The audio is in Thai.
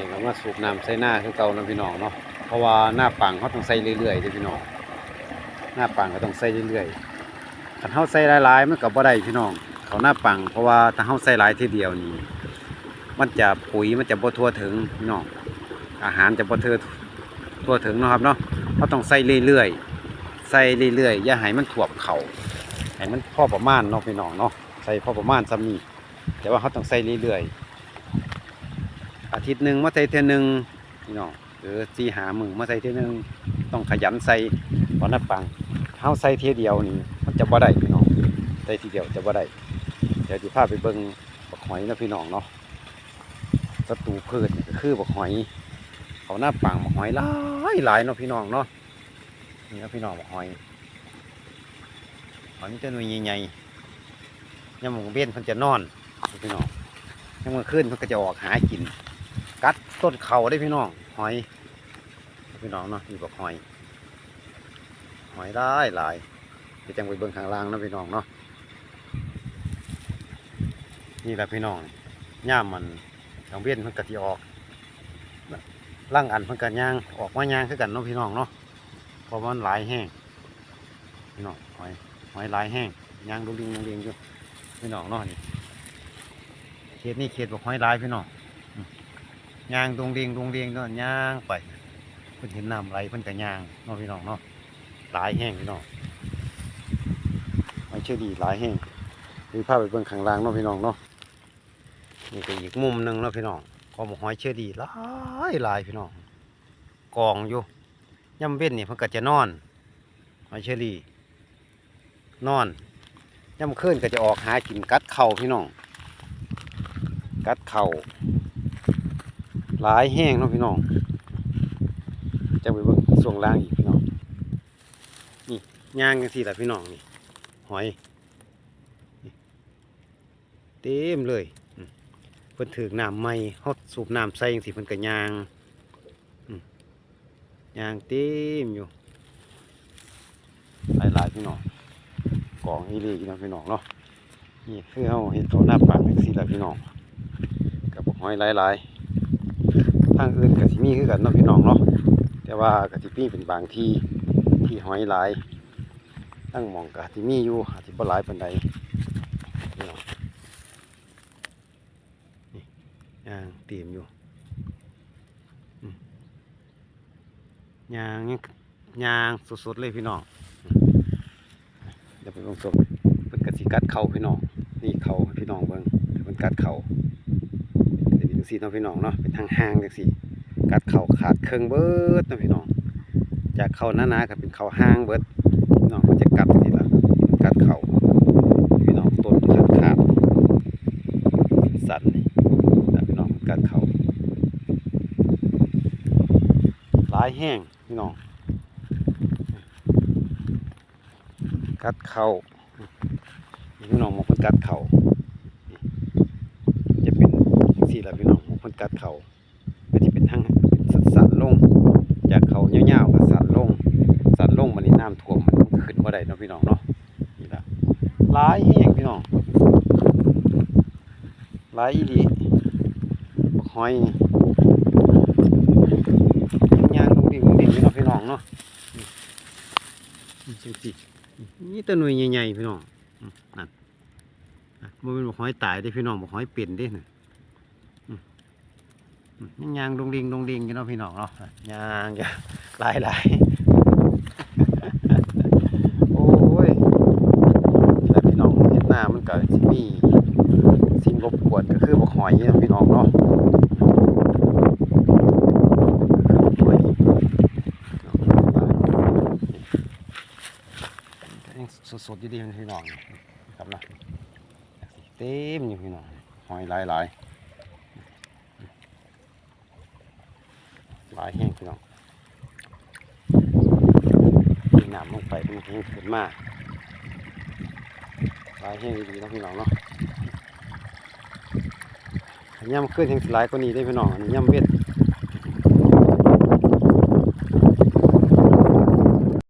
นี้ก็มาสูบน้ำใส่หน้าคือเก่านะพี่น้องเนาะเพราะว่าหน้าปังเขาต้องใส่เรื่อยๆเด้อพี่น้องหน้าปังก็ต้องใส่เรื่อยๆถ้าเฮาใส่หลายๆมันก็บ่ได้พี่น้องเขาหน้าปังเพราะว่าถ้าเฮาใส่หลายทีเดียวนี่มันจะปุ๋ยมันจะบ่ทั่วถึงพี่น้องอาหารจะบ่เทอทั่วถึงนะครับเนาะเขาต้องใส่เรื่อยๆใส่เรื่อยๆอย่าให้มันท่วมเข่าให้มันพอประมาณเนาะพี่น้องเนาะใส่พอประมาณซ้ำนี้แต่ว่าเขาต้องใส่เรื่อยๆ อาทิตย์หนึ่งมาใส่เท่อหนึ่งพี่น้องหรือสี่หามือมาใส่เท่อหนึ่งต้องขยันใส่เพราะนับปังเท้าใส่เทียเดียวนี่มันจะบ่ได้พี่น้องใส่ทีเดียวจะบ่ได้เดี๋ยวที่พาไปเบิ่งบักหอยนะพี่น้องเนาะศัตรูพืชก็คือบักหอยเขาหน้าปังบักหอยหลายหลายเนาะพี่น้องเนาะนี่นะพี่น้องบักหอยหอยมันจะหนุ่ยใหญ่ๆยามหมูเบี้ยนมันจะนอนพี่น้องยังมาขึ้นมันก็จะออกหากิน กัดต้นเขาได้พี่น้องหอย พี่น้องเนาะมีบอกหอย หอยได้หลายไปจังไปเบิ่งข้างล่างนะพี่น้องเนาะนี่แหละพี่น้องย่ามมันทางเบี้ยนมันกะทิออกล่างอันมันกะย่างออกมาย่างคือกันเนาะพี่น้องเนาะเพราะมันหลายแห้งพี่น้องหอยหอยหลายแห้งย่างดุลิงดุลิงอยู่พี่น้องเนาะนี่เขตนี้เขตบอกหอยลายพี่น้อง ยางตรงเรียงตรงเรียงก็ย่างไปเพิ่นเห็นน้ำไหลเพิ่นก็ยางเนาะพี่น้องเนาะหลายแห้งพี่น้องไม่เชื่อดีหลายแห้งดูภาพไปเบิ่งข้างล่างเนาะพี่น้องเนาะนี่ก็อีกมุมหนึ่งเนาะพี่น้องของบอกหอยเชื่อดีหลายหลายพี่น้องกองอยู่ย่ำเว้นนี่เพิ่นก็จะนอนหอยเชื่อรี่นอนย่ำคืนก็จะออกหากินกัดเข่าพี่น้อง กัดเข่า หลายแห้งเนาะพี่น้องจะไปเบิ่งส่วงล่างอีกพี่น้องนี่ย่างกันสิล่ะพี่น้องนี่หอยเต็มเลยเพิ่นถือน้ำใหม่เฮาสูบน้ำใส่จังสิเพิ่นก็ย่างย่างเต็มอยู่หลายๆพี่น้องกองอีหลีน้องพี่น้องเนาะนี่คือเฮาเฮ็ดเขาหน้าปากจังซี่ล่ะพี่น้องกับหอยหลายๆ ทางอื่นกับสิมีคือกันเนาะพี่น้องเนาะแต่ว่ากับสิมีเป็นบางที่ที่หอยหลายตั้งมองกับสิมีอยู่อาจสิบ่หลายปานใดพี่น้องนี่ยางเตรียมอยู่ยางยังยางสดๆเลยพี่น้องเดี๋ยวไปลงศพเป็นกสิกัดเข่าพี่น้องนี่เข่าพี่น้องเบิ่งเป็นกัดเข่า จังซี่เนาะพี่น้องเนาะเป็นทางห่างจังซี่ กัดเข่าขาดเครื่องเบิดเนาะพี่น้อง จากเข่าหนาๆก็เป็นเข่าห่างเบิดพี่น้องก็จะกัดจังซี่ละกัดเข่าพี่น้องต้นขาดขาดสั่นนี่นะพี่น้องกัดเข่าหลายแห้งพี่น้องกัดเข่าพี่น้องมองมันกัดเข่า ละพี่น้องของคนกัดเขาก็จะเป็นทางเป็นสันลง จากเขาเงี้ยวๆก็สันลงสันลงมันนี่น้ำท่วมมันขึ้นบ่ได้เนาะพี่น้องเนาะนี่ละหลายแห้งพี่น้องหลายอีหลีหอยย่างลงดินลงดินพี่น้องพี่น้องเนาะนี่นี่จังนี่ตัวหน่วยใหญ่ๆพี่น้องนั่นมันเป็นหอยตายได้พี่น้องบอกหอยเป็นได้น่ะ ยังยางดงดิงดงดิงกันเนาะพี่น้องเนาะยางอย่าหลายหลายโอ้ยแหละพี่น้องเฮ็ดหน้ามันก็สิมีสิ่งรบกวนก็คือบอกหอยเนาะพี่น้องเนาะยังสดๆดีมันพี่น้องครับนะเต็มอยู่พี่น้องหอยหลายห ลายแห้งพี่น้องมีน้ำลงไปมันแห้งขึ้นมาหลายแห้งดีๆนะพี่น้องเนาะย่ำขึ้นแห้งสลายก็นี้ได้พี่น้องย่ำเวท